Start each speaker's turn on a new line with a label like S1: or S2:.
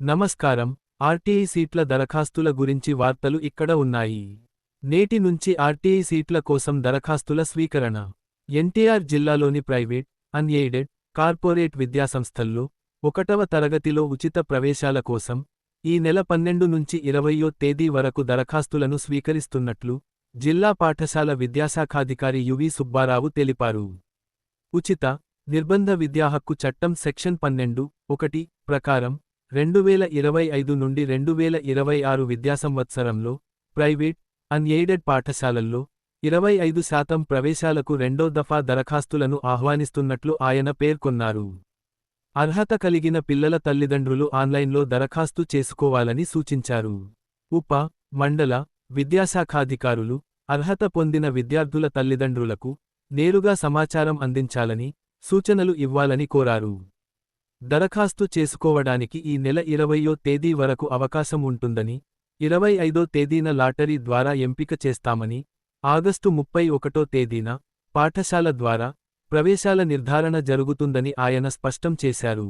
S1: నమస్కారం. ఆర్టీఈ సీట్ల దరఖాస్తుల గురించి వార్తలు ఇక్కడ ఉన్నాయి. నేటి నుంచి ఆర్టీఈ సీట్ల కోసం దరఖాస్తుల స్వీకరణ. ఎన్టీఆర్ జిల్లాలోని ప్రైవేట్ అన్ఎయిడెడ్ కార్పొరేట్ విద్యాసంస్థల్లో ఒకటవ తరగతిలో ఉచిత ప్రవేశాల కోసం ఈ నెల పన్నెండు నుంచి ఇరవయో తేదీ వరకు దరఖాస్తులను స్వీకరిస్తున్నట్లు జిల్లా పాఠశాల విద్యాశాఖాధికారి యువి సుబ్బారావు తెలిపారు. ఉచిత నిర్బంధ విద్యా హక్కు చట్టం సెక్షన్ పన్నెండు ఒకటి ప్రకారం రెండు వేల ఇరవై ఐదు నుండి రెండు వేల ఇరవై ఆరు విద్యా సంవత్సరంలో ప్రైవేట్ అన్ఎయిడెడ్ పాఠశాలల్లో ఇరవై ఐదు శాతం ప్రవేశాలకు రెండో దఫా దరఖాస్తులను ఆహ్వానిస్తున్నట్లు ఆయన పేర్కొన్నారు. అర్హత కలిగిన పిల్లల తల్లిదండ్రులు ఆన్లైన్లో దరఖాస్తు చేసుకోవాలని సూచించారు. ఉప మండల విద్యాశాఖాధికారులు అర్హత పొందిన విద్యార్థుల తల్లిదండ్రులకు నేరుగా సమాచారం అందించాలని సూచనలు ఇవ్వాలని కోరారు. దరఖాస్తు చేసుకోవడానికి ఈ నెల ఇరవయో తేదీ వరకు అవకాశం ఉంటుందని ఇరవై ఐదో తేదీన లాటరీ ద్వారా ఎంపిక చేస్తామని ఆగస్టు ముప్పై ఒకటో తేదీన పాఠశాల ద్వారా ప్రవేశాల నిర్ధారణ జరుగుతుందని ఆయన స్పష్టం చేశారు.